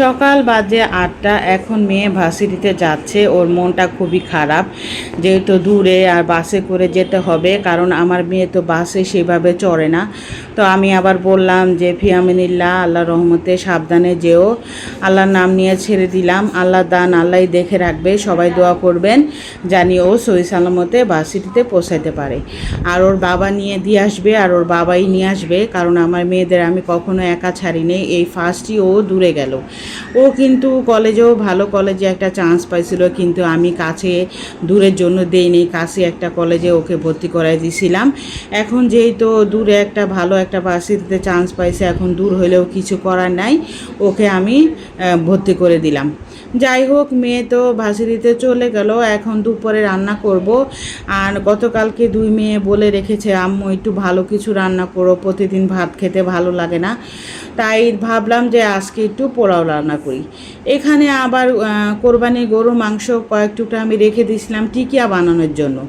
সকাল বাজে আটটা, এখন মেয়ে ভার্সিটিতে যাচ্ছে, ওর মনটা খুবই খারাপ। যেহেতু দূরে আর বাসে করে যেতে হবে, কারণ আমার মেয়ে তো বাসে সেভাবে চড়ে না। তো আমি আবার বললাম যে ফিয়ামিনিল্লা আল্লাহ রহমতে সাবধানে যেও। আল্লাহর নাম নিয়ে ছেড়ে দিলাম। আল্লাহ দান আল্লাহ দেখে রাখবে, সবাই দোয়া করবেন, জানি ও সহি সালামতে ভার্সিটিতে পৌঁছাইতে পারে। আর ওর বাবা নিয়ে দিয়ে আসবে, আর ওর বাবাই নিয়ে আসবে, কারণ আমার মেয়েদের আমি কখনো একা ছাড়িনি। এই ফার্স্টই ও দূরে গেল। ও কিন্তু কলেজেও ভালো কলেজে একটা চান্স পাইছিল, কিন্তু আমি কাছে দূরের জন্য দেইনি, কাছে একটা কলেজে ওকে ভর্তি করাই দিয়েছিলাম এখন যেহেতু দূরে একটা ভালো একটা ভার্সিটিতে চান্স পাইছে, এখন দূর হলেও কিছু করার নাই, ওকে আমি ভর্তি করে দিলাম। যাই হোক মেয়ে তো ভার্সিটিতে চলে গেল। এখন দুপুরে রান্না করব। আর গতকালকে দুই মেয়ে বলে রেখেছে আম্মু একটু ভালো কিছু রান্না করো প্রতিদিন ভাত খেতে ভালো লাগে না। তাই ভাবলাম যে আজকে একটু পোলাও রান্না করি। এখানে আবার আহ, কোরবানির গরু মাংস কয়েক টুকরা আমি রেখে দিয়েছিলাম টিকিয়া বানানোর জন্য।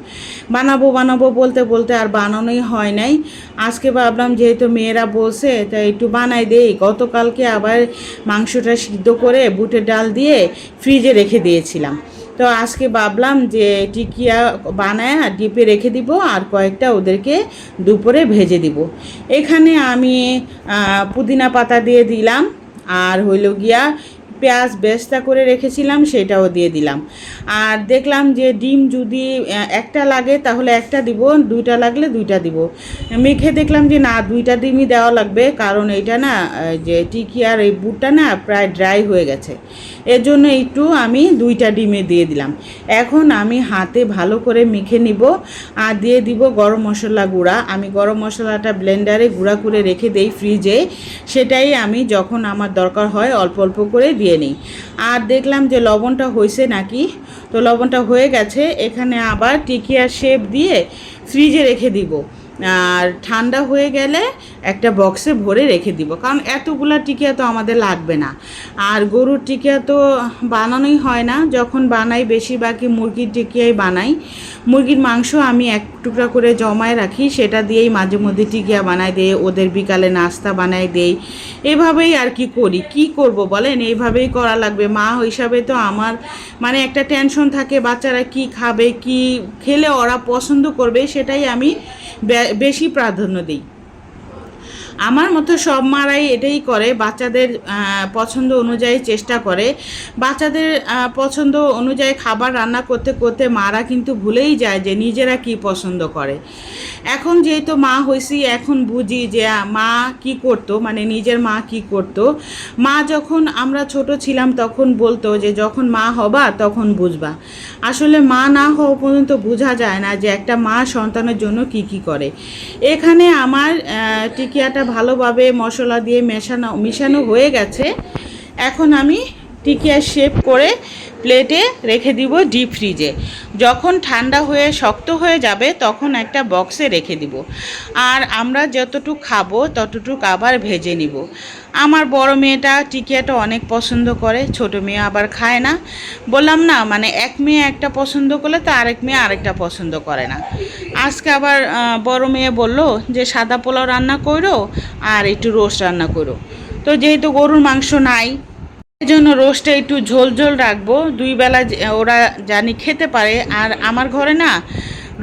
বানাবো বানাবো বলতে বলতে আর বানানোই হয় নাই। আজকে ভাবলাম যেহেতু মেয়েরা বলছে তাই একটু বানাই দেই। গতকালকে আবার মাংসটা সিদ্ধ করে বুটের ডাল দিয়ে ফ্রিজে রেখে দিয়েছিলাম। তো আজকে ভাবলাম যে টিকিয়া বানায় আর ডিপে রেখে দিব আর কয়েকটা ওদেরকে দুপুরে ভেজে দিব। এখানে আমি পুদিনা পাতা দিয়ে দিলাম আর হইল গিয়া পেঁয়াজ বেস্তা করে রেখেছিলাম, সেটাও দিয়ে দিলাম। আর দেখলাম যে ডিম যদি একটা লাগে তাহলে একটা দিব, দুইটা লাগলে দুইটা দিব। মেখে দেখলাম যে না, দুইটা ডিমই দেওয়া লাগবে, কারণ এইটা না যে টিকি আর এই বুটটা না প্রায় ড্রাই হয়ে গেছে। এর জন্য একটু আমি দুইটা ডিমে দিয়ে দিলাম। এখন আমি হাতে ভালো করে মেখে নিব আর দিয়ে দিব গরম মশলা গুঁড়া। আমি গরম মশলাটা ব্লেন্ডারে গুঁড়া করে রেখে দেই ফ্রিজে। সেটাই আমি যখন আমার দরকার হয় অল্প অল্প করে দিয়ে নিই। আর দেখলাম যে লবণটা হয়েছে নাকি? তো লবণটা হয়ে গেছে, এখানে আবার টিকিয়ার শেপ দিয়ে ফ্রিজে রেখে দিব। আর ঠান্ডা হয়ে গেলে একটা বক্সে ভরে রেখে দিব। কারণ এতগুলা টিকিয়া তো আমাদের লাগবে না। আর গরুর টিকিয়া তো বানানোই হয় না। যখন বানাই, বেশিরভাগই মুরগির টিকিয়াই বানাই। মুরগির মাংস আমি এক টুকরা করে জমায় রাখি, সেটা দিয়েই মাঝে মধ্যে টিকিয়া বানাই দেই, ওদের বিকালে নাস্তা বানাই দেই। এভাবেই আর কি করি, কি করব বলেন? এইভাবেই করা লাগবে। মা হিসাবে তো আমার মানে একটা টেনশন থাকে, বাচ্চারা কি খাবে, কি খেলে ওরা পছন্দ করবে, সেটাই আমি বেশি প্রাধান্য দিই। আমার মতো সব মারাই এটাই করে, বাচ্চাদের পছন্দ অনুযায়ী চেষ্টা করে। বাচ্চাদের পছন্দ অনুযায়ী খাবার রান্না করতে করতে মারা কিন্তু ভুলেই যায় যে নিজেরা কি পছন্দ করে। এখন যেহেতু মা হয়েছি এখন বুঝি যে মা কি করতো মানে নিজের মা কি করতো। মা যখন আমরা ছোট ছিলাম তখন বলতো যে যখন মা হবা তখন বুঝবা। আসলে মা না হওয়া পর্যন্ত বোঝা যায় না যে একটা মা সন্তানের জন্য কি কি করে। এখানে আমার টিকিয়াটা ভালোভাবে মশলা দিয়ে মেশানো মিশানো হয়ে গেছে। এখন আমি টিকিয়া শেপ করে প্লেটে রেখে দিব ডিপ ফ্রিজে। যখন ঠান্ডা হয়ে শক্ত হয়ে যাবে, তখন একটা বক্সে রেখে দিব। আর আমরা যতটুকু খাব, ততটুকু আবার ভেজে নিব। আমার বড় মেয়েটা টিকিয়াটা অনেক পছন্দ করে, ছোট মেয়ে আবার খায় না। বললাম, না মানে এক মেয়ে একটা পছন্দ করলে তো আরেক মেয়ে আরেকটা পছন্দ করে না। আজকে আবার বড় মেয়ে বলল যে, সাদা পোলাও রান্না করো আর একটু রোস্ট রান্না করো তো যেহেতু গরুর মাংস নাই জন্য রোস্টটা একটু ঝোল ঝোল রাখব। দুই বেলা ওরা জানি খেতে পারে। আর আমার ঘরে না,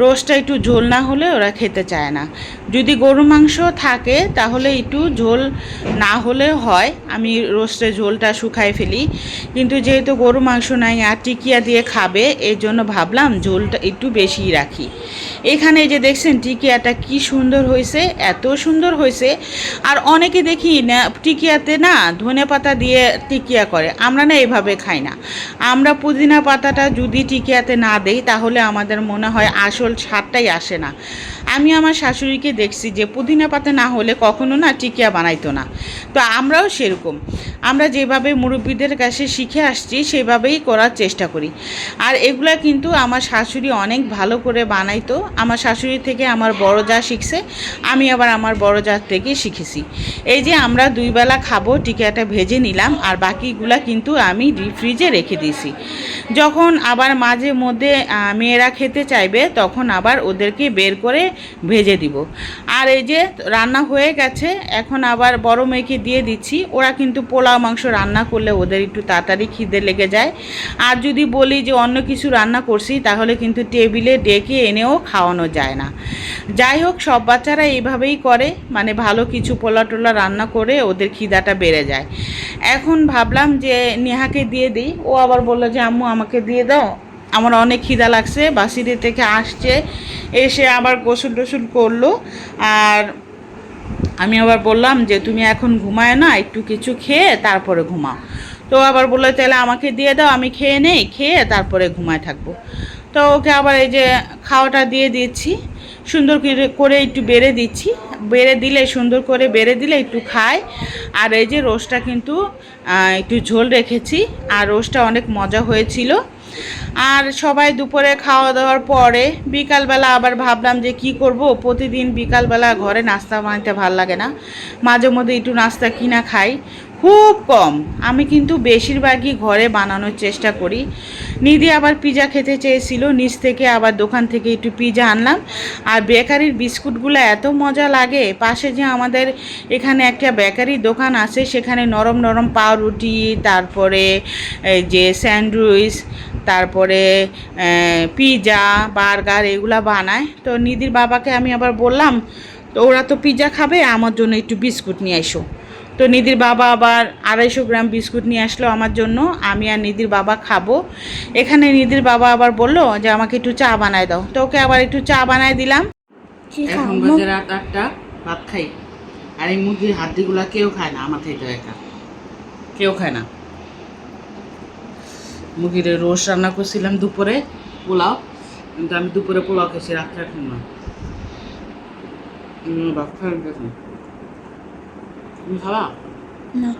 রোস্টটা একটু ঝোল না হলে ওরা খেতে চায় না। যদি গরু মাংস থাকে, তাহলে একটু ঝোল না হলে হয়। আমি রোস্টে ঝোলটা শুকাই ফেলি। কিন্তু যেহেতু গরু মাংস নাই আর টিকিয়া দিয়ে খাবে এই জন্য ভাবলাম ঝোলটা একটু বেশিই রাখি। এখানে যে দেখছেন টিকিয়াটা কি সুন্দর হয়েছে, এত সুন্দর হয়েছে। আর অনেকে দেখি না, টিকিয়াতে না ধনে পাতা দিয়ে টিকিয়া করে। আমরা না এভাবে খাই না। আমরা পুদিনা পাতাটা যদি টিকিয়াতে না দেই, তাহলে আমাদের মনে হয় আসল স্বাদটাই আসে না। আমি আমার শাশুড়িকে দেখছি যে পুদিনা পাতা না হলে কখনো না টিকিয়া বানাইতো না। তো আমরাও সেরকম। আমরা যেভাবে মুরব্বীদের কাছে শিখে আসছি, সেভাবেই করার চেষ্টা করি। আর এগুলা কিন্তু আমার শাশুড়ি অনেক ভালো করে বানাইতো। আমার শাশুড়ি থেকে আমার বড় যা শিখছে, আমি আবার আমার বড় যার থেকে শিখেছি। এই যে আমরা দুই বেলা খাব টিকিয়াটা ভেজে নিলাম, আর বাকিগুলা কিন্তু আমি ফ্রিজে রেখে দিয়েছি। যখন আবার মাঝে মধ্যে মেয়েরা খেতে চাইবে, তখন আবার ওদেরকে বের করে ভেজে দিব। আর এই যে রান্না হয়ে গেছে, এখন আবার বড় মেয়েকে দিয়ে দিচ্ছি, ওরা কিন্তু পোলাও মাংস রান্না করলে ওদের একটু তাড়াতাড়ি খিদে লেগে যায়। আর যদি বলি যে অন্য কিছু রান্না করছি, তাহলে কিন্তু টেবিলে ডেকে এনেও খাওয়ানো যায় না। যাই হোক, সব বাচ্চারা এইভাবেই করে। মানে ভালো কিছু পোলা টোলা রান্না করে ওদের খিদাটা বেড়ে যায়। এখন ভাবলাম যে নেহাকে দিয়ে দিই। ও আবার বলল যে, আম্মু, আমাকে দিয়ে দাও। আমার অনেক খিদা লাগছে। বাসিটি থেকে আসছে। এসে আবার গোসল টোসল করল। আর আমি আবার বললাম যে তুমি এখন ঘুমায় না, একটু কিছু খেয়ে তারপরে ঘুমাও। তো আবার বলল, তাহলে আমাকে দিয়ে দাও, আমি খেয়ে নেই, খেয়ে তারপরে ঘুমায় থাকব। তো ওকে আবার এই যে খাওয়াটা দিয়ে দিচ্ছি। সুন্দর করে- একটু বেড়ে দিচ্ছি। বেড়ে দিলে, সুন্দর করে বেড়ে দিলে একটু খায় আর এই যে রোস্টটা কিন্তু একটু ঝোল রেখেছি। আর রোস্টটা অনেক মজা হয়েছিল। আর সবাই দুপুরে খাওয়া দাওয়ার পরে বিকালবেলা আবার ভাবলাম যে কি করব? প্রতিদিন বিকালবেলা ঘরে নাস্তা বানাতে ভালো লাগে না। মাঝে মধ্যে একটু নাস্তা কিনা খাই। খুব কম। আমি কিন্তু বেশিরভাগই ঘরে বানানোর চেষ্টা করি। নিধি আবার পিজা খেতে চেয়েছিল, নিচ থেকে আবার দোকান থেকে একটু পিজা আনলাম। আর বেকারির বিস্কুটগুলো এত মজা লাগে, পাশে যে আমাদের এখানে একটা বেকারির দোকান আছে, সেখানে নরম নরম পাউরুটি, তারপরে যে স্যান্ডউইচ, তারপরে পিজা, বার্গার এগুলা বানায়। তো নিধির বাবাকে আমি আবার বললাম, তো ওরা তো পিজা খাবে, আমার জন্য একটু বিস্কুট নিয়ে এসো। তো নিধির বাবা আবার আড়াইশো গ্রাম বিস্কুট নিয়ে আসলো আমার জন্য। আমি আর নিধির বাবা খাব। এখানে নিধির বাবা আবার বলল যে আমাকে একটু চা বানায় দাও। তো ওকে আবার একটু চা বানায় দিলাম। এখন বাজে রাত আটটা ভাত খাই। আর এই মুরগির হাড্ডিগুলা কেউ খায় না। আমার থেকে একা। কেউ খায় না। মুরগির রোস্ট রান্না করছিলাম দুপুরে পোলাও। কিন্তু আমি দুপুরে পোলাও খেয়েছি রাত্রে এখন না। ভাত খাই তুমি খাবা না